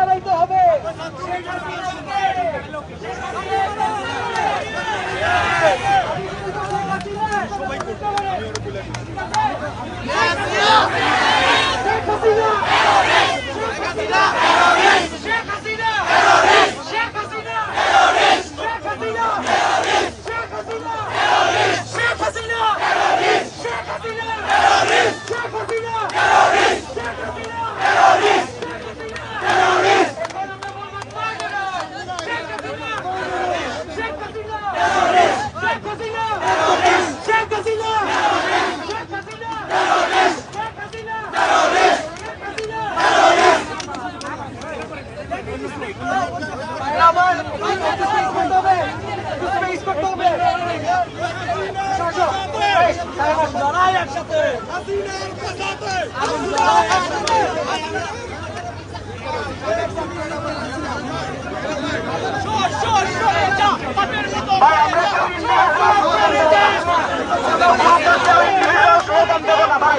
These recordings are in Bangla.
দাঁড়াইতে হবে। ভাই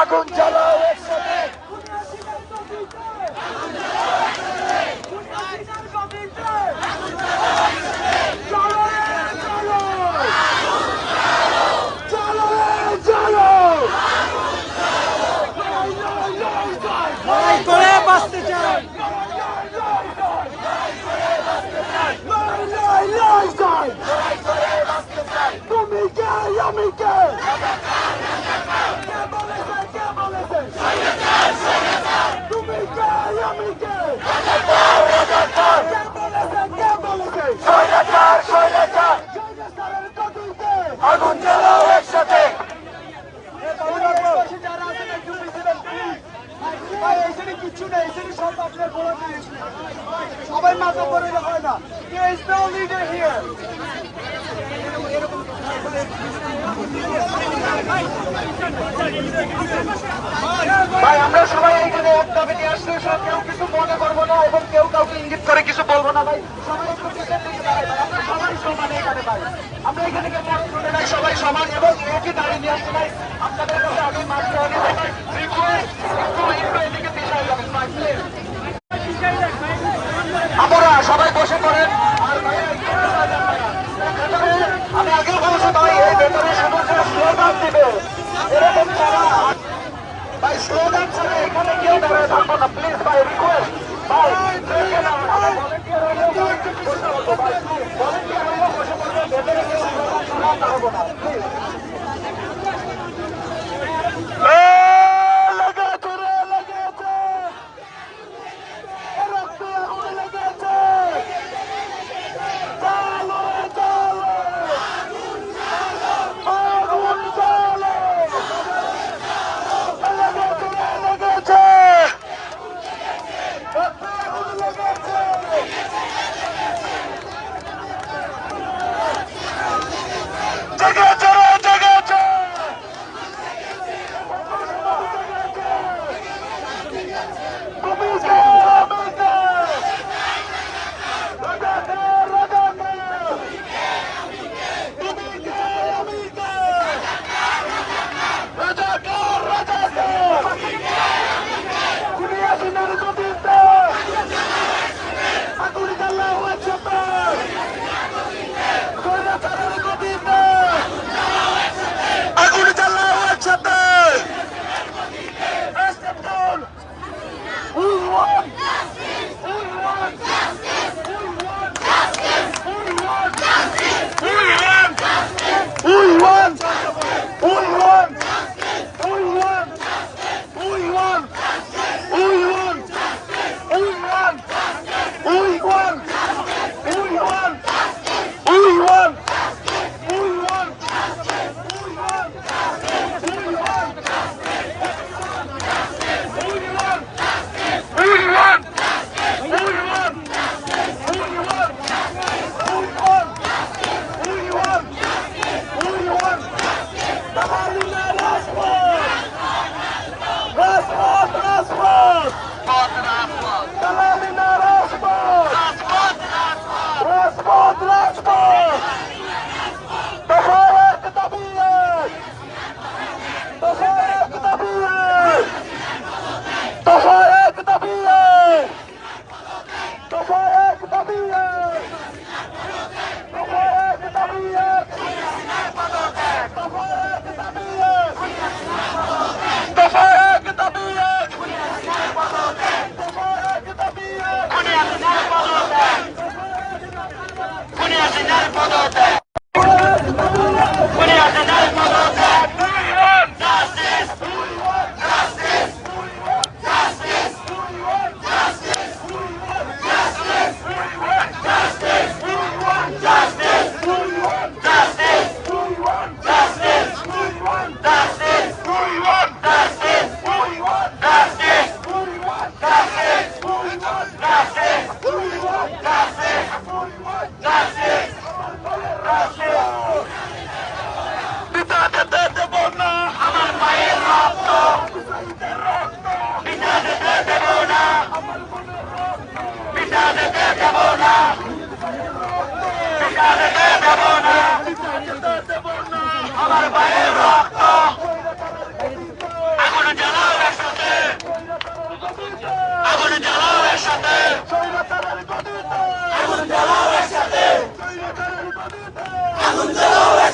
আগুন জ্বালাও একসাথে Come again, come again! আগুন জ্বালাও একসাথে কিছু নেই এখানে সব আপনার বড় জিনিস সবাই মাথা পরে হয় না There is no leader here. এরকম ভাই, আমরা সবাই এখানে এক কেউ কিছু মনে করব না এবং কেউ কাউকে ইঙ্গিত করে কিছু বলব না ভাই। সবাই আমরা সবাই সমান এখানে ভাই। আমরা এখানে কেউ সবাই সমান এবং একই দাঁড়িয়ে নিয়ে আসছি ভাই আপনাদের কাছে আমি মাত্র Please.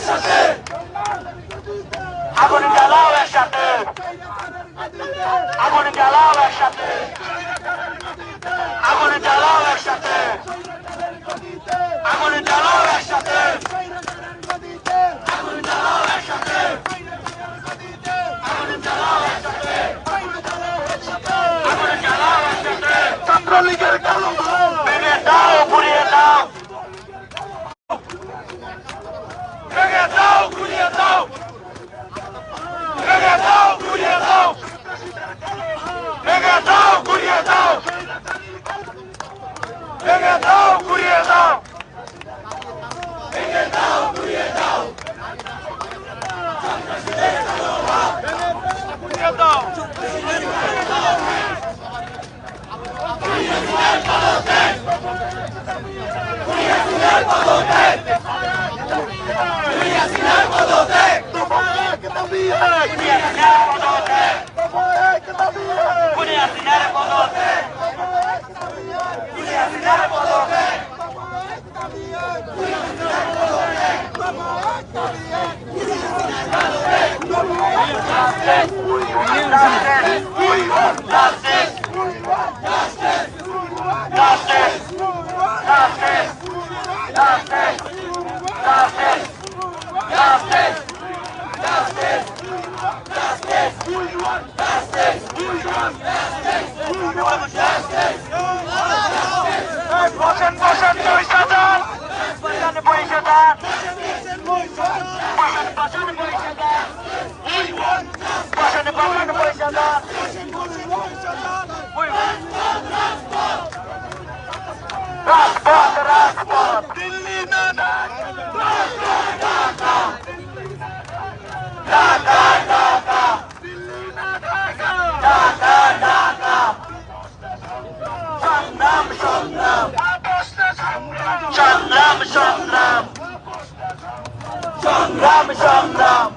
একসাথে। আগুন জ্বালাও একসাথে। আগুন জ্বালাও একসাথে। আগুন জ্বালাও একসাথে। আগুন জ্বালাও একসাথে। আগুন জ্বালাও কালো দাও পুড়িয়ে We are inşallah. Buyurun. Rasport, rasport. Dilli nanak. Rasport, nanak. Nanak, nanak. Dilli nanak. Nanak, nanak. Şanlam, şanlam. Şanlam, şanlam. Şanlam, şanlam.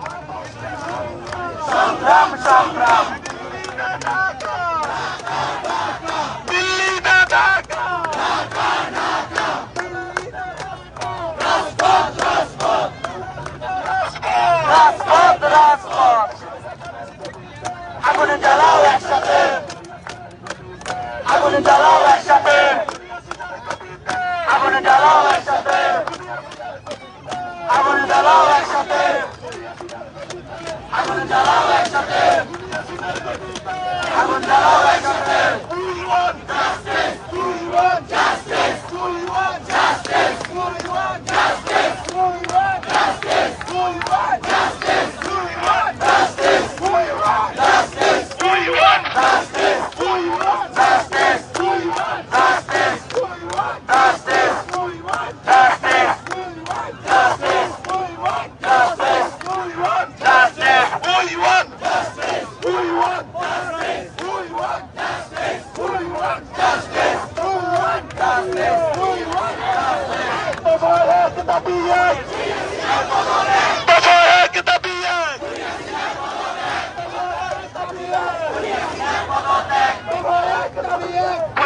Şanlam.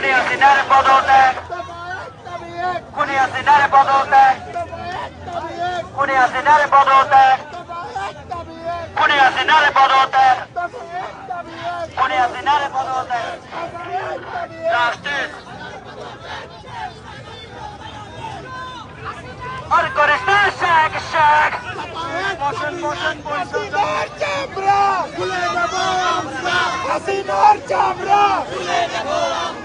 খুনি হাসিনার পদত্যাগ খুনি হাসিনার পদত্যাগ খুনি হাসিনার পদত্যাগ খুনি হাসিনার পদত্যাগ খুনি হাসিনার পদত্যাগ জাস্টিস আর করিস না, শেখ শেখ। হাসিনার চামড়া খুলে দেব আমরা হাসিনার চামড়া। খুলে দেব আমরা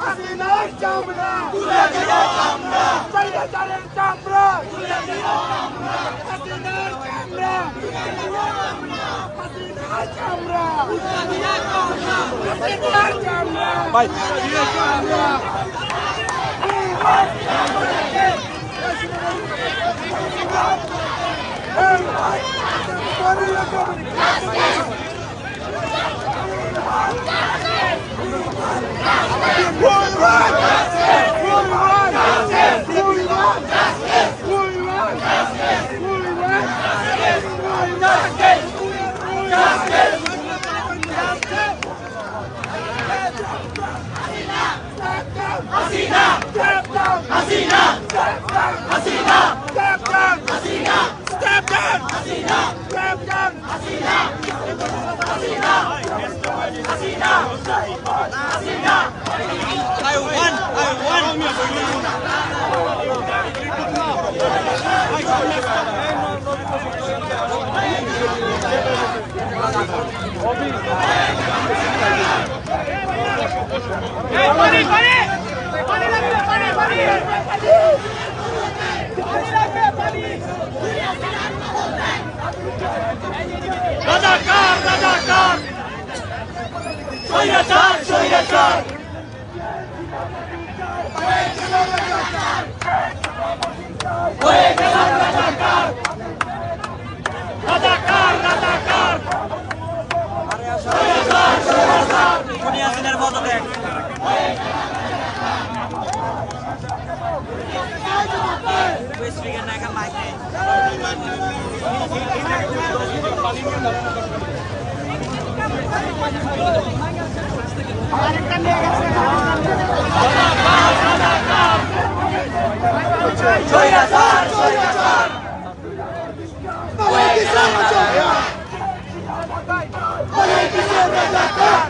হাসিনার চামড়া খুলে দেব আমরা স্বৈরাচারের চামড়া খুলে দেব আমরা হাসিনার চামড়া খুলে দেব আমরা হাসিনার চামড়া খুলে দেব আমরা হাসিনার চামড়া ভাই চামড়া পানি Justice! রাজাকার রাজাকার। স্বৈরাচার স্বৈরাচার রাজাকার রাজাকার খুনি হাসিনার পদত্যাগ স্পিকার না এখন মাইক নেই স্বৈরাচার স্বৈরাচার Justice!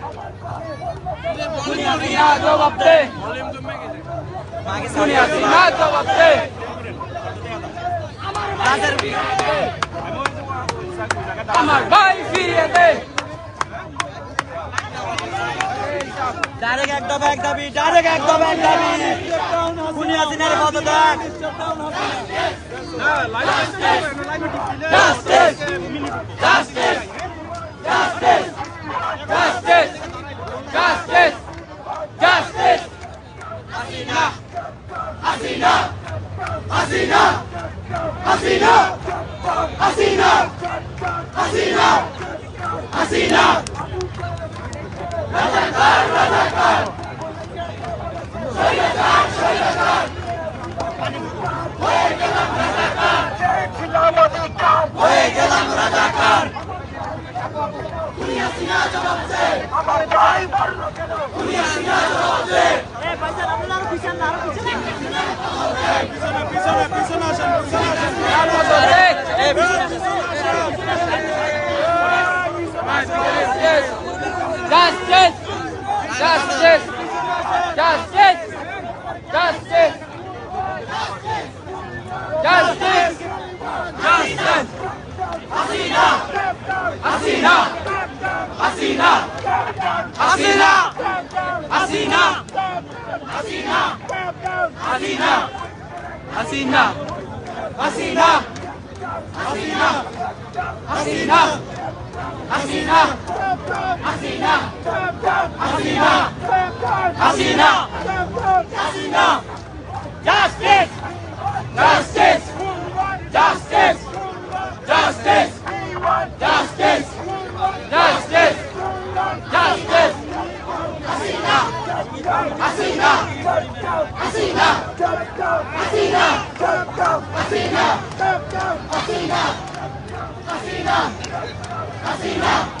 দুনিয়া দুনিয়া জবাব দে দুনিয়া দুনিয়া জবাব দে আমার ভাই ফিরিয়ে দে ডাইরেক্ট একদম এক দাবি ডাইরেক্ট একদম এক দাবি খুনি হাসিনার পদত্যাগ Justice! Justice! Justice! Justice! Justice! Justice! Justice! Justice! Justice! Asina! Asina! Asina! Asina! Asina! Asina! Asina! Asina! Asina! Asina! Asina! Asina! Asina! Hasina Hasina Hasina Hasina justice justice justice justice justice justice justice Hasina Hasina Hasina Hasina Hasina Hasina Hasina Hasina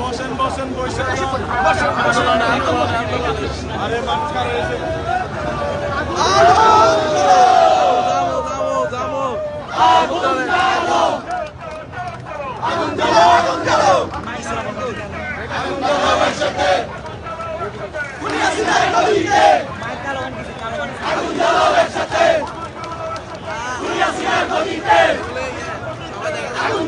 বসেন বসেন বসেন আরে মানুষ আগুন দাও আগুন দাও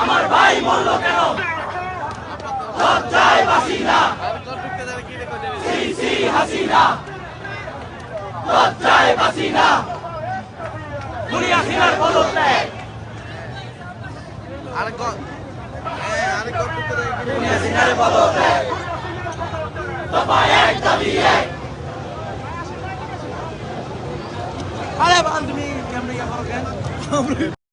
আমার ভাই মরল কেন? লজ্জায় বাসিনা সি সি হাসিনা। লজ্জায় বাসিনা দুনিয়া সিনার পদত্যাগ। দুনিয়া সিনার পদত্যাগ। দফা এক দাবি এক। আরে বান্ধবী ক্যামেরা করো কেন ハハハハ!